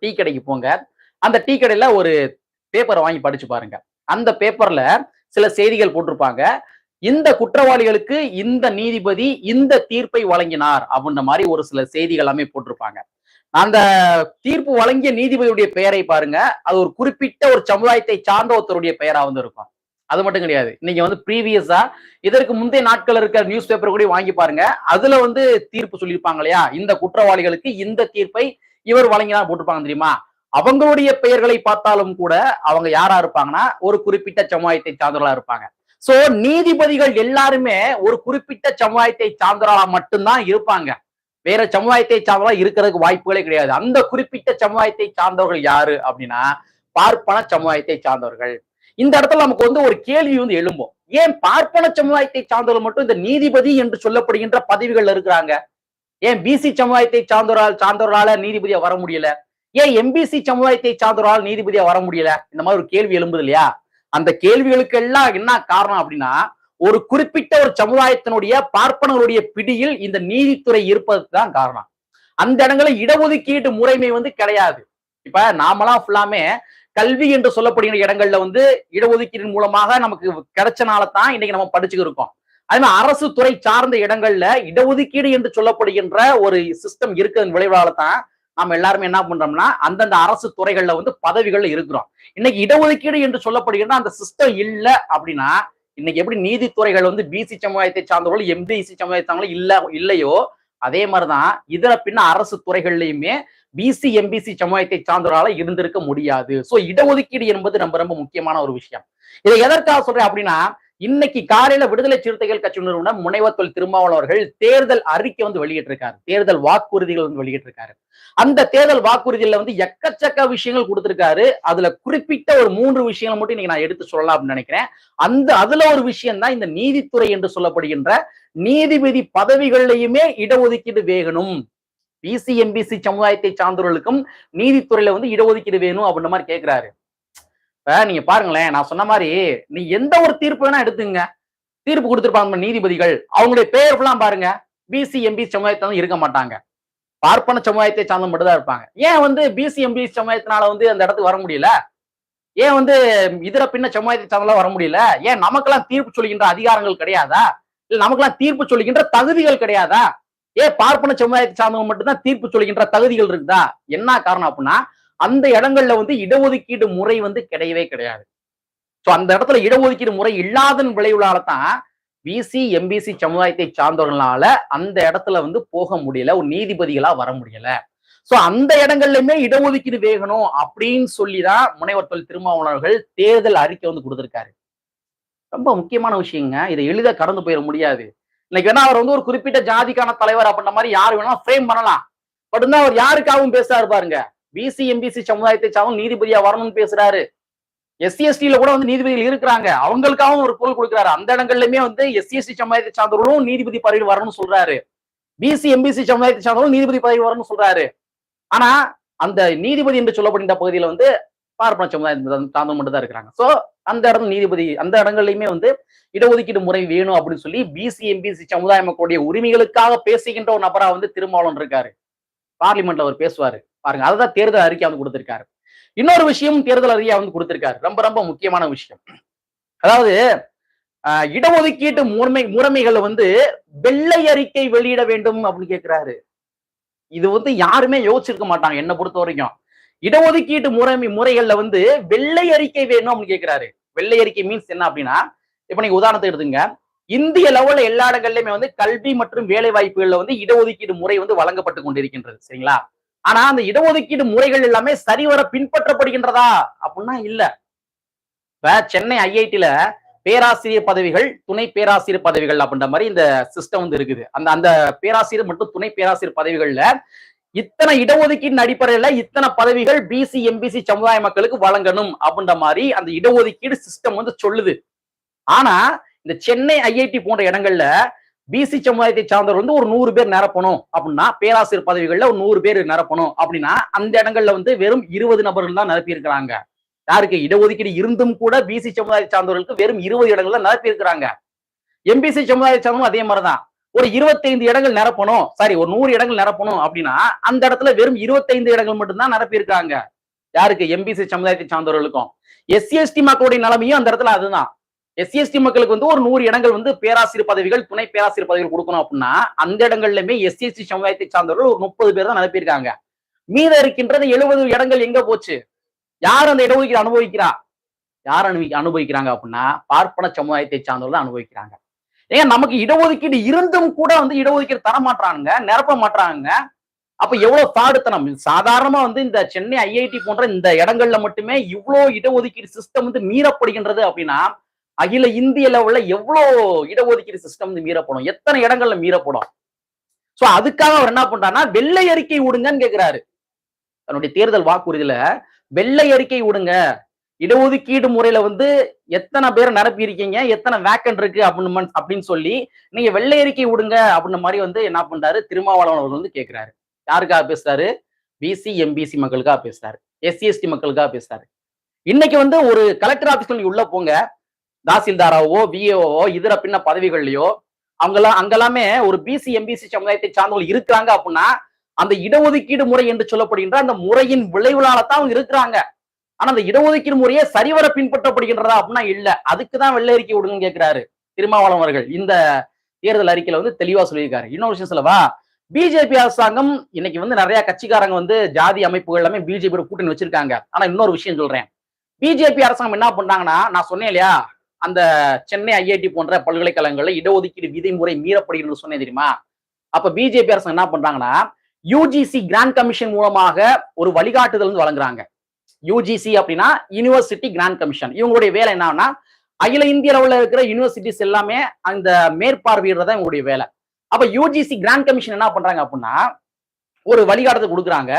Tea கடைக்கு போங்க. அந்த டீ கடையில ஒரு பேப்பரை வாங்கி படிச்சு பாருங்க. அந்த பேப்பர்ல சில செய்திகள் போட்டிருப்பாங்க. இந்த குற்றவாளிகளுக்கு இந்த நீதிபதி இந்த தீர்ப்பை வழங்கினார் அப்படின்ற மாதிரி ஒரு சில செய்திகள் எல்லாமே போட்டிருப்பாங்க. அந்த தீர்ப்பு வழங்கிய நீதிபதியுடைய பெயரை பாருங்க. அது ஒரு குறிப்பிட்ட ஒரு சமுதாயத்தை சார்ந்த ஒருத்தருடைய பெயரா வந்து இருக்கும். அது மட்டும் கிடையாது. நீங்க வந்து ப்ரீவியஸா இதற்கு முந்தைய நாட்கள் இருக்கிற நியூஸ் பேப்பர் கூட வாங்கி பாருங்க. அதுல வந்து தீர்ப்பு சொல்லியிருப்பாங்க இல்லையா? இந்த குற்றவாளிகளுக்கு இந்த தீர்ப்பை இவர் வழங்கினா போட்டிருப்பாங்க தெரியுமா? அவங்களுடைய பெயர்களை பார்த்தாலும் கூட அவங்க யாரா இருப்பாங்கன்னா ஒரு குறிப்பிட்ட சமுதாயத்தை சார்ந்தவர்களா இருப்பாங்க. சோ நீதிபதிகள் எல்லாருமே ஒரு குறிப்பிட்ட சமுதாயத்தை சார்ந்தவர்களா மட்டும்தான் இருப்பாங்க. வேற சமுதாயத்தை சார்ந்தவர்களா இருக்கிறதுக்கு வாய்ப்புகளே கிடையாது. அந்த குறிப்பிட்ட சமுதாயத்தை சார்ந்தவர்கள் யாரு அப்படின்னா பார்ப்பன சமுதாயத்தை சார்ந்தவர்கள். இந்த இடத்துல நமக்கு வந்து ஒரு கேள்வி வந்து எழும்போம். ஏன் பார்ப்பன சமுதாயத்தை சார்ந்தவர்கள் மட்டும் இந்த நீதிபதி என்று சொல்லப்படுகின்ற பதவிகள் இருக்கிறாங்க? ஏன் பிசி சமுதாயத்தை சார்ந்தவரால் சார்ந்தவரால நீதிபதியா வர முடியல? ஏன் எம்பிசி சமுதாயத்தை சார்ந்தவரால் நீதிபதியா வர முடியல? இந்த மாதிரி ஒரு கேள்வி எழும்புது இல்லையா? அந்த கேள்விகளுக்கு எல்லாம் என்ன காரணம் அப்படின்னா ஒரு குறிப்பிட்ட ஒரு சமுதாயத்தினுடைய பார்ப்பனர்களுடைய பிடியில் இந்த நீதித்துறை இருப்பதுக்கு தான் காரணம். அந்த இடங்களில் இடஒதுக்கீடு முறைமை வந்து கிடையாது. இப்ப நாமெல்லாம் ஃபுல்லாமே கல்வி என்று சொல்லப்படுகிற இடங்கள்ல வந்து இடஒதுக்கீடு மூலமாக நமக்கு கிடைச்சனால தான் இன்னைக்கு நம்ம படிச்சுக்கிருக்கோம் இருக்கோம். அதே மாதிரி அரசு துறை சார்ந்த இடங்கள்ல இடஒதுக்கீடு என்று சொல்லப்படுகின்ற ஒரு சிஸ்டம் இருக்கிறது விளைவால தான் நாம எல்லாருமே என்ன பண்றோம்னா அந்தந்த அரசு துறைகள்ல வந்து பதவிகள்ல இருக்கிறோம். இன்னைக்கு இடஒதுக்கீடு என்று சொல்லப்படுகின்ற அந்த சிஸ்டம் இல்ல அப்படின்னா இன்னைக்கு எப்படி நீதித்துறைகள் வந்து பிசி சமுதாயத்தை சார்ந்தவர்கள் எம்பிசி சமுதாயத்தை சார்ந்தவர்கள் இல்ல இல்லையோ அதே மாதிரிதான் இதர பின்ன அரசு துறைகள்லயுமே பிசி எம்பிசி சமுதாயத்தை சார்ந்தவரால இருந்திருக்க முடியாது. சோ இடஒதுக்கீடு என்பது ரொம்ப ரொம்ப முக்கியமான ஒரு விஷயம். இதை எதற்காக சொல்றேன் அப்படின்னா இன்னைக்கு காலையில விடுதலை சிறுத்தைகள் கட்சி நிறுவனம் முனைவர் தொல் அவர்கள் தேர்தல் அறிக்கை வந்து வெளியிட்டிருக்காரு. தேர்தல் வாக்குறுதிகள் வந்து வெளியிட்டிருக்காரு. அந்த தேர்தல் வாக்குறுதியில வந்து எக்கச்சக்க விஷயங்கள் கொடுத்திருக்காரு. அதுல குறிப்பிட்ட ஒரு மூன்று விஷயங்கள் மட்டும் இன்னைக்கு நான் எடுத்து சொல்லலாம் அப்படின்னு நினைக்கிறேன். அந்த அதுல ஒரு விஷயம் தான் இந்த நீதித்துறை என்று சொல்லப்படுகின்ற நீதிபதி பதவிகள்லையுமே இடஒதுக்கீடு வேகணும். பிசி எம்பிசி சமுதாயத்தை சார்ந்தவர்களுக்கும் நீதித்துறையில வந்து இடஒதுக்கீடு வேணும் அப்படின்ற மாதிரி கேட்கிறாரு இப்ப நீங்க பாருங்களேன் நான் சொன்ன மாதிரி நீ எந்த ஒரு தீர்ப்பு வேணா எடுத்துங்க தீர்ப்பு கொடுத்துருப்பாங்க நம்ம நீதிபதிகள். அவங்களுடைய பெயர் எல்லாம் பாருங்க பிசி எம்பி சமுதாயத்தை வந்து இருக்க மாட்டாங்க. பார்ப்பன சமுதாயத்தை சார்ந்த மட்டும் தான் இருப்பாங்க. ஏன் வந்து பிசி எம்பி சமுதாயத்தினால வந்து அந்த இடத்துக்கு வர முடியல? ஏன் வந்து இதர பின்ன சமுதாயத்தை சார்ந்தெல்லாம் வர முடியல? ஏன் நமக்கெல்லாம் தீர்ப்பு சொல்கின்ற அதிகாரங்கள் கிடையாதா? இல்ல நமக்கெல்லாம் தீர்ப்பு சொல்லுகின்ற தகுதிகள் கிடையாதா? ஏன் பார்ப்பன சமுதாயத்தை சார்ந்தவங்க மட்டும்தான் தீர்ப்பு சொல்கின்ற தகுதிகள் இருக்குதா? என்ன காரணம் அப்படின்னா அந்த இடங்கள்ல வந்து இடஒதுக்கீடு முறை வந்து கிடையவே கிடையாது. சோ அந்த இடத்துல இடஒதுக்கீடு முறை இல்லாதன் விளைவுகளால தான் பிசி எம்பிசி சமுதாயத்தை சார்ந்தவர்களால அந்த இடத்துல வந்து போக முடியல ஒரு நீதிபதிகளா வர முடியல. சோ அந்த இடங்கள்லயுமே இடஒதுக்கீடு வேகணும் அப்படின்னு சொல்லிதான் முனைவர் தொழில் திருமாவளவர்கள் தேர்தல் அறிக்கை வந்து கொடுத்திருக்காரு. ரொம்ப முக்கியமான விஷயங்க. இதை எளிதா கடந்து போயிட முடியாது. இன்னைக்கு வேணா அவர் வந்து ஒரு குறிப்பிட்ட ஜாதிக்கான தலைவர் அப்படின்ற மாதிரி யாரு வேணாலும் ஃப்ரேம் பண்ணலாம். பட் வந்து அவர் யாருக்காகவும் பேசுறாரு பாருங்க. பிசி எம்பிசி சமுதாயத்தை சார்ந்த நீதிபதியா வரணும்னு பேசுறாரு. எஸ்சி எஸ்டில கூட வந்து நீதிபதிகள் இருக்கிறாங்க. அவங்களுக்காகவும் ஒரு பொருள் கொடுக்குறாரு. அந்த இடங்கள்லயுமே வந்து எஸ்சி எஸ்டி சமுதாயத்தை சார்ந்தவர்களும் நீதிபதி பதவி வரணும்னு சொல்றாரு. பிசி எம்பிசி சமுதாயத்தை சார்ந்தவர்களும் நீதிபதி பதவி வரணும்னு சொல்றாரு. ஆனா அந்த நீதிபதி என்று சொல்லப்படுகின்ற பகுதியில வந்து பார்ப்பன சமுதாயம் சார்ந்தவங்க மட்டும் தான் இருக்கிறாங்க. சோ அந்த இடத்துல நீதிபதி அந்த இடங்கள்லயுமே வந்து இடஒதுக்கீடு முறை வேணும் அப்படின்னு சொல்லி பிசி எம்பிசி சமுதாய மக்களுடைய உரிமைகளுக்காக பேசுகின்ற ஒரு நபரா வந்து திருமாவளவன் இருக்காரு. பார்லிமெண்ட்ல அவர் பேசுவாரு. பாருங்க அதுதான் தேர்தல் அறிக்கை வந்து கொடுத்திருக்காரு. இன்னொரு விஷயம் தேர்தல் அறிக்கையா வந்து கொடுத்திருக்காரு. ரொம்ப ரொம்ப முக்கியமான விஷயம். அதாவது இடஒதுக்கீட்டு முறைமை முறைமைகளை வந்து வெள்ளை அறிக்கை வெளியிட வேண்டும் அப்படின்னு கேட்கிறாரு இது வந்து யாருமே யோசிச்சிருக்க மாட்டாங்க என்ன பொறுத்த வரைக்கும் இடஒதுக்கீட்டு முறைமை முறைகள்ல வந்து வெள்ளை அறிக்கை வேணும் அப்படின்னு கேட்கிறாரு வெள்ளை அறிக்கை மீன்ஸ் என்ன அப்படின்னா இப்ப நீங்க உதாரணத்தை எடுத்துங்க இந்திய லெவல்ல எல்லா இடங்கள்லயுமே வந்து கல்வி மற்றும் வேலை வாய்ப்புகள்ல வந்து இடஒதுக்கீடு முறை வந்து வழங்கப்பட்டு கொண்டிருக்கின்றது. சரிங்களா? ஆனா அந்த இடஒதுக்கீடு முறைகள் எல்லாமே சரிவர பின்பற்றப்படுகின்றதா? அப்படின்னா இல்ல. இப்ப சென்னை ஐஐடில பேராசிரியர் பதவிகள் துணை பேராசிரியர் பதவிகள் அப்படின்ற மாதிரி இந்த சிஸ்டம் வந்து இருக்குது. அந்த அந்த பேராசிரியர் மற்றும் துணை பேராசிரியர் பதவிகள்ல இத்தனை இடஒதுக்கீடு அடிப்படையில இத்தனை பதவிகள் பிசி எம்பிசி சமுதாய மக்களுக்கு வழங்கணும் அப்படின்ற மாதிரி அந்த இடஒதுக்கீடு சிஸ்டம் வந்து சொல்லுது. ஆனா இந்த சென்னை ஐஐடி போன்ற இடங்கள்ல பிசி சமுதாயத்தை சார்ந்தவர் வந்து ஒரு நூறு பேர் நிரப்பணும் அப்படின்னா பேராசிரியர் பதவிகள்ல ஒரு நூறு பேர் நிரப்பணும் அப்படின்னா அந்த இடங்கள்ல வந்து வெறும் இருபது நபர்கள் தான் நிரப்பி இருக்கிறாங்க யாருக்கு இடஒதுக்கீடு இருந்தும் கூட பிசி சமுதாயத்தை சார்ந்தவர்களுக்கு வெறும் இருபது இடங்கள்ல நிரப்பி இருக்கிறாங்க எம்பிசி சமுதாயத்தை சார்ந்தவங்க அதே மாதிரிதான். ஒரு 25 இடங்கள் நிரப்பணும். சாரி ஒரு நூறு இடங்கள் நிரப்பணும் அப்படின்னா அந்த இடத்துல வெறும் 25 இடங்கள் மட்டும்தான் நிரப்பியிருக்காங்க. யாருக்கு? எம்பிசி சமுதாயத்தை சார்ந்தவர்களுக்கும். எஸ்சிஎஸ்டி மக்களுடைய நிலைமையும் அந்த இடத்துல அதுதான். எஸ்சிஎஸ்டி மக்களுக்கு வந்து ஒரு நூறு இடங்கள் வந்து பேராசிரியர் பதவிகள் துணை பேராசிரியர் பதவிகள் கொடுக்கணும் அப்படின்னா அந்த இடங்கள்லயுமே எஸ்சிஎஸ்டி சமுதாயத்தை சார்ந்தவர்கள் ஒரு முப்பது பேர் தான் நிரப்பியிருக்காங்க. மீத இருக்கின்றது எழுபது இடங்கள் எங்க போச்சு? யார் அந்த இடஒதுக்கீடு அனுபவிக்கிறா? யார் அனுபவி அனுபவிக்கிறாங்க அப்படின்னா பார்ப்பன சமுதாயத்தை சார்ந்தவர்கள் தான் அனுபவிக்கிறாங்க. ஏன் நமக்கு இடஒதுக்கீடு இருந்தும் கூட வந்து இடஒதுக்கீடு தர மாட்டானுங்க நிரப்ப மாட்டாங்க அப்ப எவ்வளவு தாடுத்தனம் சாதாரணமா வந்து இந்த சென்னை ஐஐடி போன்ற இந்த இடங்கள்ல மட்டுமே இவ்வளவு இடஒதுக்கீடு சிஸ்டம் வந்து மீறப்படுகின்றது அப்படின்னா அகில இந்திய லெவல்ல எவ்வளவு இடஒதுக்கீடு சிஸ்டம் வந்து மீறப்படும்? எத்தனை இடங்கள்ல மீறப்படும்? சோ அதுக்காக அவர் என்ன பண்றாருன்னா வெள்ளை அறிக்கை விடுங்கன்னு கேக்குறாரு. தன்னுடைய தேர்தல் வாக்குறுதியில வெள்ளை அறிக்கை விடுங்க. இடஒதுக்கீடு முறையில வந்து எத்தனை பேர் நிரப்பி இருக்கீங்க எத்தனை வேக்கன் இருக்கு அப்படின்னு அப்படின்னு சொல்லி நீங்க வெள்ளை அறிக்கை விடுங்க அப்படின்ற மாதிரி வந்து என்ன பண்றாரு? திருமாவளவன் அவர்கள் வந்து கேட்கிறாரு யாருக்காக பேசுறாரு? பிசி எம்பிசி மக்களுக்காக பேசுறாரு. எஸ்சி எஸ்டி மக்களுக்காக பேசுறாரு. இன்னைக்கு வந்து ஒரு கலெக்டர் ஆபீஸ்ல நீங்க உள்ள போங்க. தாசில்தாராவோ விஏஓவோ இதர பின்ன பதவிகள்லயோ அவங்கெல்லாம் அங்கெல்லாமே ஒரு பிசி எம்பிசி சமுதாயத்தை சார்ந்தவங்க இருக்கிறாங்க அப்படின்னா அந்த இடஒதுக்கீடு முறை என்று சொல்லப்படுகின்ற அந்த முறையின் விளைவுலால தான் அவங்க இருக்கிறாங்க. ஆனா அந்த இடஒதுக்கீடு முறையே சரிவர பின்பற்றப்படுகின்றதா அப்படின்னா இல்ல. அதுக்குதான் வெள்ளை அறிக்கை விடுங்கன்னு கேட்கிறாரு திருமாவளவன் அவர்கள். இந்த தேர்தல் அறிக்கையில வந்து தெளிவா சொல்லியிருக்காரு. இன்னொரு விஷயம் சொல்லவா? பிஜேபி அரசாங்கம் இன்னைக்கு வந்து நிறைய கட்சிக்காரங்க வந்து ஜாதி அமைப்புகள் எல்லாமே பிஜேபியோட கூட்டணி வச்சிருக்காங்க. ஆனா இன்னொரு விஷயம் சொல்றேன். பிஜேபி அரசாங்கம் என்ன பண்றாங்கன்னா நான் சொன்னேன் இல்லையா? அந்த சென்னை ஐஐடி போன்ற பல்கலைக்கழகங்கள்ல இடஒதுக்கீடு விதிமுறை மீறப்படுகிறது சொன்னேன் தெரியுமா? அப்ப பிஜேபி அரசாங்கம் என்ன பண்றாங்கன்னா யூஜிசி கிராண்ட் கமிஷன் மூலமாக ஒரு வழிகாட்டுதல் வந்து வழங்குறாங்க. யூஜிசி அப்படின்னா யூனிவர்சிட்டி கிராண்ட் கமிஷன் இவங்களுடைய வேலை என்னன்னா அகில இந்திய அளவில் இருக்கிற யூனிவர்சிட்டிஸ் எல்லாமே அந்த மேற்பார்வையிடுறதா இவங்களுடைய வேலை. அப்ப யூஜிசி கிராண்ட் கமிஷன் என்ன பண்றாங்க அப்படின்னா ஒரு வழிகாட்டத்தை கொடுக்குறாங்க.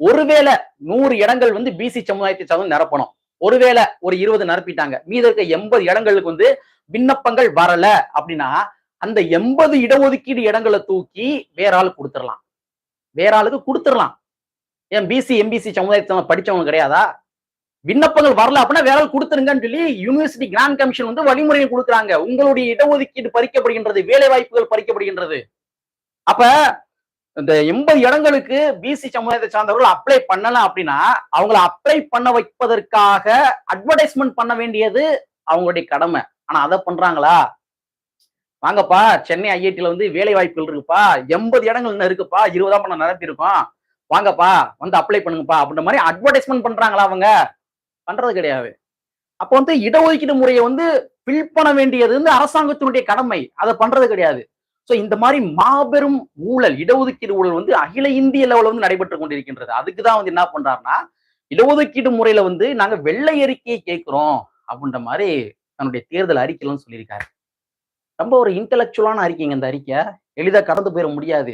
ஒருவேளை நூறு இடங்கள் வந்து பிசி சமுதாயத்தை சார்ந்து நிரப்பணும். ஒருவேளை ஒரு இருபது நிரப்பிட்டாங்க. மீத இருக்க எண்பது இடங்களுக்கு வந்து விண்ணப்பங்கள் வரல அப்படின்னா அந்த எண்பது இடஒதுக்கீடு இடங்களை தூக்கி வேற ஆள் கொடுத்துடலாம். வேற ஆளுக்கு கொடுத்துடலாம். ஏன் பிசி எம்பிசி சமுதாயத்தை படிச்சவங்க கிடையாதா? விண்ணப்பங்கள் வரல அப்படின்னா வேற கொடுத்துருங்கன்னு சொல்லி யூனிவர்சிட்டி கிராண்ட் கமிஷன் வந்து வழிமுறையை கொடுக்குறாங்க. உங்களுடைய இடஒதுக்கீடு பறிக்கப்படுகின்றது வேலை வாய்ப்புகள் பறிக்கப்படுகின்றது. அப்ப இந்த எண்பது இடங்களுக்கு பிசி சமுதாயத்தை சார்ந்தவர்கள் அப்ளை பண்ணலாம் அப்படின்னா அவங்கள அப்ளை பண்ண வைப்பதற்காக அட்வர்டைஸ்மெண்ட் பண்ண வேண்டியது அவங்களுடைய கடமை. ஆனா அதை பண்றாங்களா? வாங்கப்பா சென்னை ஐஐடில வந்து வேலை வாய்ப்புகள் இருக்குப்பா. எண்பது இடங்கள் இருக்குப்பா. இருபதாம் பண்ண நிரப்பி இருக்கோம் வாங்கப்பா வந்து அப்ளை பண்ணுங்கப்பா அப்படின்ற மாதிரி அட்வர்டைஸ்மெண்ட் பண்றாங்களா அவங்க? பண்றது கிடையாது. அப்போ வந்து இடஒதுக்கீடு முறையை வந்து ஃபில் பண்ண வேண்டியது வந்து அரசாங்கத்தினுடைய கடமை. அதை பண்றது கிடையாது. சோ இந்த மாதிரி மாபெரும் ஊழல் இடஒதுக்கீடு ஊழல் வந்து அகில இந்திய லெவலில் வந்து நடைபெற்று கொண்டிருக்கின்றது. அதுக்குதான் வந்து என்ன பண்றாருன்னா இடஒதுக்கீடு முறையில வந்து நாங்க வெள்ளை அறிக்கையை கேட்கிறோம் அப்படின்ற மாதிரி தன்னுடைய தேர்தல் அறிக்கையிலும் சொல்லியிருக்காரு. ரொம்ப ஒரு இன்டலெக்சுவலான அறிக்கைங்க இந்த அறிக்கை. எளிதா கடந்து போயிட முடியாது.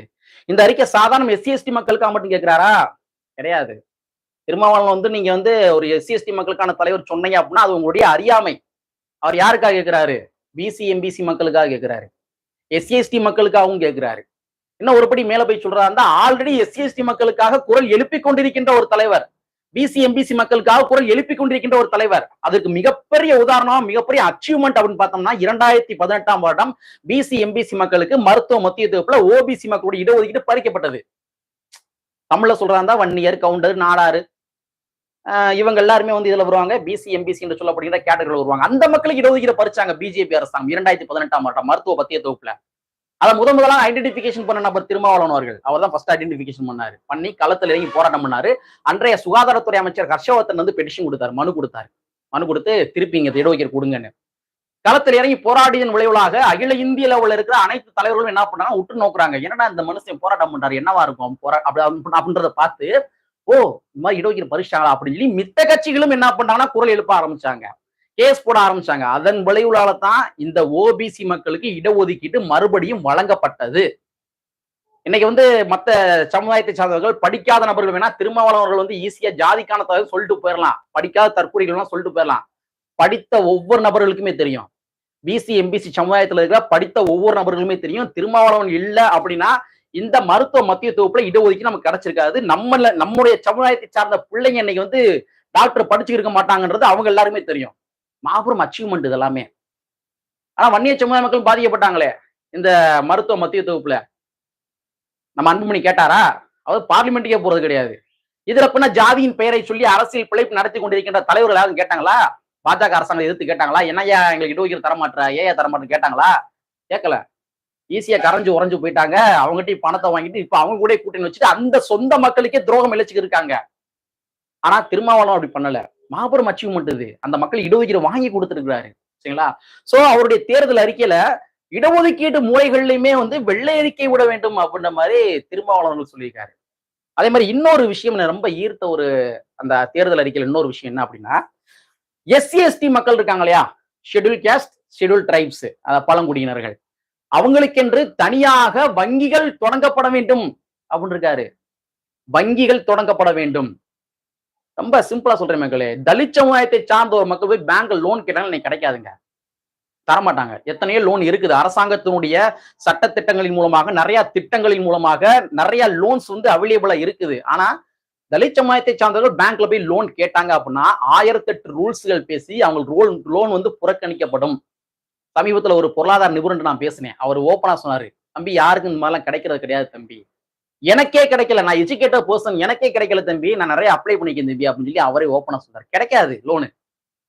இந்த அறிக்கை சாதாரண எஸ்சி எஸ்டி மக்களுக்காக மட்டும் கேட்கிறாரா கிடையாது. திருமாவளவன் வந்து நீங்க வந்து ஒரு எஸ்சி எஸ்டி மக்களுக்கான தலைவர் சொன்னீங்க அப்படின்னா அது உங்களுடைய அறியாமை. அவர் யாருக்காக கேட்கிறாரு பிசி எம்பிசி மக்களுக்காக கேட்கிறாரு எஸ்சி எஸ்டி மக்களுக்காகவும் கேட்கிறாரு இன்னும் ஒருபடி மேல போய் சொல்றாருன்னா ஆல்ரெடி எஸ்சி எஸ்டி மக்களுக்காக குரல் எழுப்பிக் கொண்டிருக்கின்ற ஒரு தலைவர். பிசி எம்பிசி மக்களுக்காக குரல் எழுப்பிக் கொண்டிருக்கின்ற ஒரு தலைவர். அதுக்கு மிகப்பெரிய உதாரணம் மிகப்பெரிய அச்சீவ்மெண்ட் அப்படின்னு பார்த்தோம்னா இரண்டாயிரத்தி பதினெட்டாம் வருடம் பிசி எம்பிசி மக்களுக்கு மருத்துவ மத்திய தொகுப்புல ஓபிசி மக்களுடைய இடஒதுக்கீடு பறிக்கப்பட்டது. தமிழ்ல சொல்றாங்க வன்னியர் கவுண்டர் நாடாறு இவங்க எல்லாருமே வந்து இதுல வருவாங்க. பிசி எம்பிசி என்று சொல்லப்படுகிற கேட்டகரியில் வருவாங்க. அந்த மக்களுக்கு இடஒதுக்கீடு பறிச்சாங்க பிஜேபி அரசாங்கம் இரண்டாயிரத்தி பதினெட்டாம் வருடம் மருத்துவ மத்திய தொகுப்புல அதை முத முதலாக ஐடென்டிபிகேஷன் பண்ண நபர் திருமாவளவன் அவர்கள். அவர் தான் ஃபர்ஸ்ட் ஐடென்டிபிகேஷன் பண்ணாரு. பண்ணி களத்தில் இறங்கி போராட்டம் பண்ணாரு. அன்றைய சுகாதாரத்துறை அமைச்சர் ஹர்ஷவர்தன் வந்து பெட்டிஷன் கொடுத்தாரு. மனு கொடுத்தாரு. மனு கொடுத்து திருப்பி இங்க இடஒதுக்கீடு கொடுங்கன்னு. களத்தில் இறங்கி போராடியதன் விளைவுகளாக அகில இந்திய லெவலில் இருக்கிற அனைத்து தலைவர்களும் என்ன பண்ணாங்க? உற்று நோக்குறாங்க. என்னடா இந்த மனுஷன் போராட்டம் பண்றாரு? என்னவா இருக்கும்? போரா அப்படி அப்படின்றத பார்த்து ஓ இந்த மாதிரி இடஒதுக்கீடு பறிச்சாங்களா அப்படின்னு சொல்லி மித்த கட்சிகளும் என்ன பண்ணாங்கன்னா குரல் எழுப்ப ஆரம்பிச்சாங்க. கேஸ் போட ஆரம்பிச்சாங்க. அதன் விளைவுலால தான் இந்த ஓபிசி மக்களுக்கு இடஒதுக்கீடு மறுபடியும் வழங்கப்பட்டது. இன்னைக்கு வந்து மத்த சமுதாயத்தை சார்ந்தவர்கள் படிக்காத நபர்கள் வேணா திருமாவளவர்கள் வந்து ஈஸியா ஜாதிக்கான தகவல் சொல்லிட்டு போயிடலாம் படிக்காத தற்கொலைகள்லாம் சொல்லிட்டு போயிடலாம் படித்த ஒவ்வொரு நபர்களுக்குமே தெரியும். பிசி எம்பிசி சமுதாயத்தில் இருக்கிற படித்த ஒவ்வொரு நபர்களுமே தெரியும். திருமாவளவன் இல்லை அப்படின்னா இந்த மருத்துவ மத்திய தொகுப்புல இடஒதுக்கி நமக்கு கிடைச்சிருக்காது. நம்மள நம்முடைய சமுதாயத்தை சார்ந்த பிள்ளைங்க இன்னைக்கு வந்து டாக்டர் படிச்சு இருக்க மாட்டாங்கன்றது அவங்க எல்லாருமே தெரியும். மாபெரும் அச்சீவ்மெண்ட் இது எல்லாமே ஆனா வன்னிய சமுதாய மக்கள் பாதிக்கப்பட்டாங்களே இந்த மருத்துவ மத்திய தொகுப்புல. நம்ம அன்புமணி கேட்டாரா? அவர் பார்லிமெண்ட்டுக்கே போறது கிடையாது. இதுல பின்ன ஜாதியின் பெயரை சொல்லி அரசியல் பிழைப்பு நடத்தி கொண்டிருக்கின்ற தலைவர்கள் யாரும் கேட்டாங்களா? பாஜக அரசாங்கம் எதிர்த்து கேட்டாங்களா? என்னையா எங்களுக்கு இடஒதுக்கீடு தரமாட்டா? ஏயா தரமாட்டேன்னு கேட்டாங்களா? கேட்கல. ஈஸியா கரைஞ்சு உறைஞ்சு போயிட்டாங்க. அவங்ககிட்ட பணத்தை வாங்கிட்டு இப்ப அவங்க கூட கூட்டணி வச்சுட்டு அந்த சொந்த மக்களுக்கே துரோகம் இழைச்சுக்கு இருக்காங்க. ஆனா திருமாவளம் அப்படி பண்ணல. மாபெரும் அச்சீவ்மெண்ட் இது. அந்த மக்கள் இடஒதுக்கீடு வாங்கி கொடுத்துருக்கிறாரு. சரிங்களா? சோ அவருடைய தேர்தல் அறிக்கையில இடஒதுக்கீடு முறைகள்லயுமே வந்து வெள்ளை அறிக்கை விட வேண்டும் அப்படின்ற மாதிரி திருமாவளவர்கள் சொல்லியிருக்காரு. அதே மாதிரி இன்னொரு விஷயம் ரொம்ப ஈர்த்த ஒரு அந்த தேர்தல் அறிக்கையில் இன்னொரு விஷயம் என்ன அப்படின்னா எஸ்சி எஸ்டி மக்கள் இருக்காங்க இல்லையா? ஷெட்யூல் கேஸ்ட் ஷெட்யூல் டிரைப்ஸ் பழங்குடியினர்கள். அவங்களுக்கென்று தனியாக வங்கிகள் தொடங்கப்பட வேண்டும் அப்படின்னு இருக்காரு. வங்கிகள் தொடங்கப்பட வேண்டும். ரொம்ப சிம்பிளா சொல்றேன் மக்களே. தலித் சமுதாயத்தை சார்ந்த ஒரு மக்கள் போய் பேங்க்ல லோன் கேட்டாலும் இன்னைக்கு கிடைக்காதுங்க. தரமாட்டாங்க. எத்தனையோ லோன் இருக்குது. அரசாங்கத்தினுடைய சட்ட திட்டங்களின் மூலமாக நிறைய திட்டங்களின் மூலமாக நிறைய லோன்ஸ் வந்து அவைலபிளா இருக்குது. ஆனா தலித் சமுதாயத்தை சார்ந்தவர்கள் பேங்க்ல போய் லோன் கேட்டாங்க அப்படின்னா ஆயிரத்தெட்டு ரூல்ஸ்கள் பேசி அவங்களுக்கு ரோல் லோன் வந்து புறக்கணிக்கப்படும். சமீபத்துல ஒரு பொருளாதார நிபுணர் நான் பேசினேன். அவர் ஓப்பனா சொன்னாரு. தம்பி யாருக்கும் இந்த மாதிரிலாம் கிடைக்கிறது கிடையாது தம்பி. எனக்கே கிடைக்கல. நான் எஜுகேட்டட் பர்சன் எனக்கே கிடைக்கல தம்பி. நான் நிறைய அப்ளை பண்ணிக்கிறேன் தம்பி அப்படின்னு சொல்லி அவரே ஓப்பனா சொன்னார் கிடைக்காது லோனு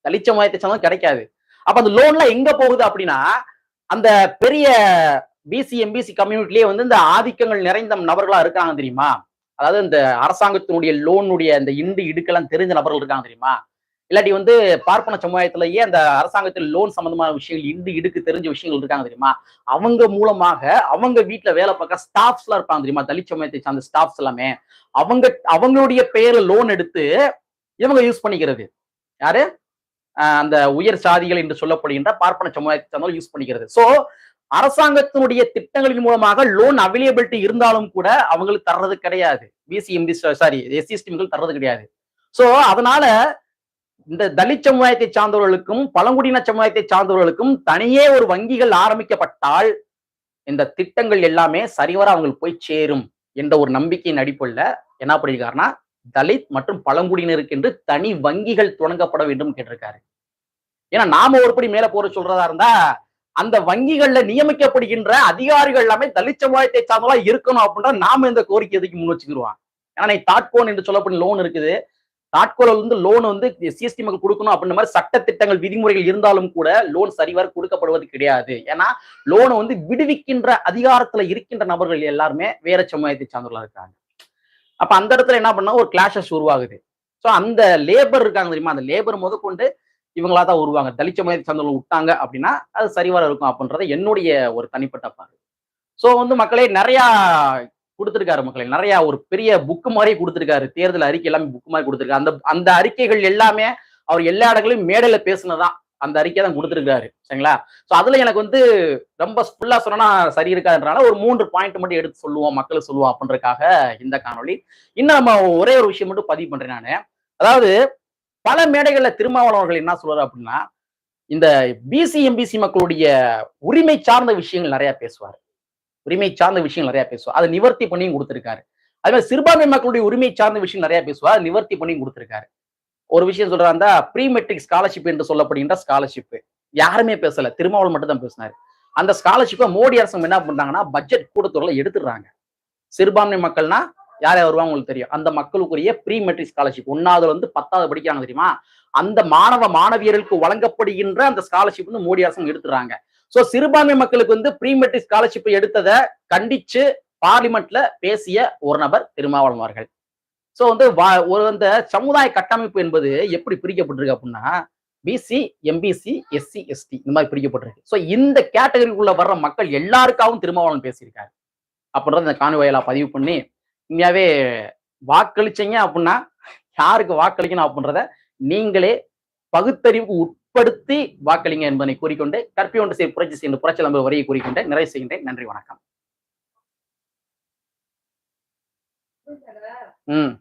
தலித் சமுதாயத்தை கிடைக்காது. அப்ப அந்த லோன்லாம் எங்க போகுது அப்படின்னா அந்த பெரிய பிசி எம்பிசி கம்யூனிட்டிலேயே வந்து இந்த ஆதிக்கங்கள் நிறைந்த நபர்களா இருக்காங்க தெரியுமா? அதாவது இந்த அரசாங்கத்தினுடைய லோனுடைய இந்த இண்டு இடுக்கெல்லாம் தெரிஞ்ச நபர்கள் இருக்காங்க தெரியுமா? இல்லாட்டி வந்து பார்ப்பன சமுதாயத்திலேயே அந்த அரசாங்கத்தில் லோன் சம்பந்தமான விஷயங்கள் இண்டு இடுக்கு தெரிஞ்ச விஷயங்கள் இருக்காங்க தெரியுமா? அவங்க மூலமாக அவங்க வீட்டுல வேலை பார்க்க ஸ்டாஃப்ஸ் எல்லாம் இருப்பாங்க தெரியுமா? தலித் சமயத்தை சார்ந்த ஸ்டாஃப்ஸ் எல்லாமே. அவங்க அவங்களுடைய பெயர்ல லோன் எடுத்து இவங்க யூஸ் பண்ணிக்கிறது. யாரு? அந்த உயர் சாதிகள் என்று சொல்லப்படுகின்ற பார்ப்பன சமுதாயத்தை சார்ந்தவர்கள் யூஸ் பண்ணிக்கிறது. சோ அரசாங்கத்தினுடைய திட்டங்களின் மூலமாக லோன் அவைலபிலிட்டி இருந்தாலும் கூட அவங்களுக்கு தர்றது கிடையாது. பிசி எம்பி சாரி எஸ்சிஎஸ்டிம்கள் தர்றது கிடையாது. சோ அதனால இந்த தலித் சமுதாயத்தை சார்ந்தவர்களுக்கும் பழங்குடியின சமுதாயத்தை சார்ந்தவர்களுக்கும் தனியே ஒரு வங்கிகள் ஆரம்பிக்கப்பட்டால் இந்த திட்டங்கள் எல்லாமே சரிவர அவங்களுக்கு போய் சேரும் என்ற ஒரு நம்பிக்கையின் அடிப்படையில் என்ன பண்ணியிருக்காருன்னா தலித் மற்றும் பழங்குடியினருக்கு என்று தனி வங்கிகள் தொடங்கப்பட வேண்டும் கேட்டிருக்காரு. ஏன்னா நாம ஒருபடி மேல போற சொல்றதா இருந்தா அந்த வங்கிகள்ல நியமிக்கப்படுகின்ற அதிகாரிகள் எல்லாமே தலித் சமுதாயத்தை சார்ந்தவா இருக்கணும் அப்படின்ற நாம இந்த கோரிக்கை எதுக்கு முன் வச்சுக்கிடுவான் ஏன்னா தாட்கோன் என்று சொல்லப்படும் லோன் இருக்குது. தாட்கோல வந்து லோன் வந்து சிஎஸ்டி மக்கள் கொடுக்கணும் அப்படின்ற மாதிரி சட்ட திட்டங்கள் விதிமுறைகள் இருந்தாலும் கூட லோன் சரிவர கொடுக்கப்படுவது கிடையாது. ஏன்னா லோனை வந்து விடுவிக்கின்ற அதிகாரத்துல இருக்கின்ற நபர்கள் எல்லாருமே வேற சமுதாயத்தை சார்ந்தவர்களா இருக்காங்க. அப்ப அந்த இடத்துல என்ன பண்ணா ஒரு கிளாஷஸ் உருவாகுது. ஸோ அந்த லேபர் இருக்காங்க தெரியுமா? அந்த லேபர் முதற்கொண்டு இவங்களா தான் உருவாங்க. தலிச்ச சமுதாயத்தை சார்ந்தவர்கள் விட்டாங்க அப்படின்னா அது சரிவர இருக்கும் அப்படின்றத என்னுடைய ஒரு தனிப்பட்ட பார்வை. ஸோ வந்து மக்களே நிறையா கொடுத்துருக்காரு மக்களை. நிறைய ஒரு பெரிய புக்கு மாதிரி கொடுத்துருக்காரு. தேர்தல் அறிக்கை எல்லாமே புக்கு மாதிரி கொடுத்துருக்காரு. அந்த அந்த அறிக்கைகள் எல்லாமே அவர் எல்லா இடங்களையும் மேடையில பேசினதான் அந்த அறிக்கை தான் கொடுத்துருக்காரு சரிங்களா? ஸோ அதுல எனக்கு வந்து ரொம்ப ஃபுல்லா சொன்னா சரி இருக்காதுன்றனால ஒரு மூன்று பாயிண்ட் மட்டும் எடுத்து சொல்லுவோம் மக்களுக்கு சொல்லுவோம் அப்படின்றதுக்காக இந்த காணொலி இன்னும் நம்ம ஒரே ஒரு விஷயம் மட்டும் பதிவு பண்றேன் நான். அதாவது பல மேடைகள்ல திருமாவளவர்கள் என்ன சொல்றாரு அப்படின்னா இந்த பிசி எம்பிசி மக்களுடைய உரிமை சார்ந்த விஷயங்கள் நிறைய பேசுவார். உரிமை சார்ந்த விஷயம் நிறைய பேசுவார். அதை நிவர்த்தி பண்ணியும் கொடுத்துருக்காரு. அதே மாதிரி சிறுபான்மை மக்களுடைய உரிமை சார்ந்த விஷயம் நிறைய பேசுவார். அதை நிவர்த்தி பண்ணியும் கொடுத்துருக்காரு. ஒரு விஷயம் சொல்றா இருந்தா ப்ரீ மெட்ரிக் ஸ்காலர்ஷிப் என்று சொல்லப்படுகின்ற ஸ்காலர்ஷிப் யாருமே பேசல. திருமாவளவன் மட்டும் தான் பேசினாரு. அந்த ஸ்காலர்ஷிப்பை மோடி அரசு என்ன பண்றாங்கன்னா பட்ஜெட் கூட்டத்தொடரில் எடுத்துடுறாங்க. சிறுபான்மை மக்கள்னா யார் யார் வருவாங்க உங்களுக்கு தெரியும். அந்த மக்களுக்குரிய ப்ரீ மெட்ரிக் ஸ்காலர்ஷிப் ஒன்னாவதுல வந்து பத்தாவது படிக்கிறாங்க தெரியுமா? அந்த மாணவ மாணவியர்களுக்கு வழங்கப்படுகின்ற அந்த ஸ்காலர்ஷிப் வந்து மோடி அரசு எடுத்துறாங்க சோ சிறுபான்மை மக்களுக்கு வந்து ப்ரீமெட்ரிக் ஸ்காலர்ஷிப் எடுத்ததை கண்டிச்சு பார்லிமெண்ட்ல பேசிய ஒரு நபர் திருமாவளவன் அவர்கள். சோ வந்து ஒரு அந்த சமுதாய கட்டமைப்பு என்பது எப்படி பிரிக்கப்பட்டிருக்கு அப்படின்னா பிசி எம்பிசி எஸ்சி எஸ்டி இந்த மாதிரி பிரிக்கப்பட்டிருக்கு. ஸோ இந்த கேட்டகரிக்குள்ள வர்ற மக்கள் எல்லாருக்காகவும் திருமாவளவன் பேசியிருக்காரு. அப்படின்றத இந்த காணொலியில பதிவு பண்ணி உண்மையாவே வாக்களிச்சீங்க அப்படின்னா யாருக்கு வாக்களிக்கணும் அப்படின்றத நீங்களே பகுத்தறிவுக்கு உட்படுத்தி வாக்களிங்க என்பதை கூறிக்கொண்டு கற்பி ஒன்று செய்ய புரட்சி செய்ய புரட்சி நம்பர் வரையை கூறிக்கொண்டு நிறைவு செய்கின்றேன். நன்றி வணக்கம். ம்.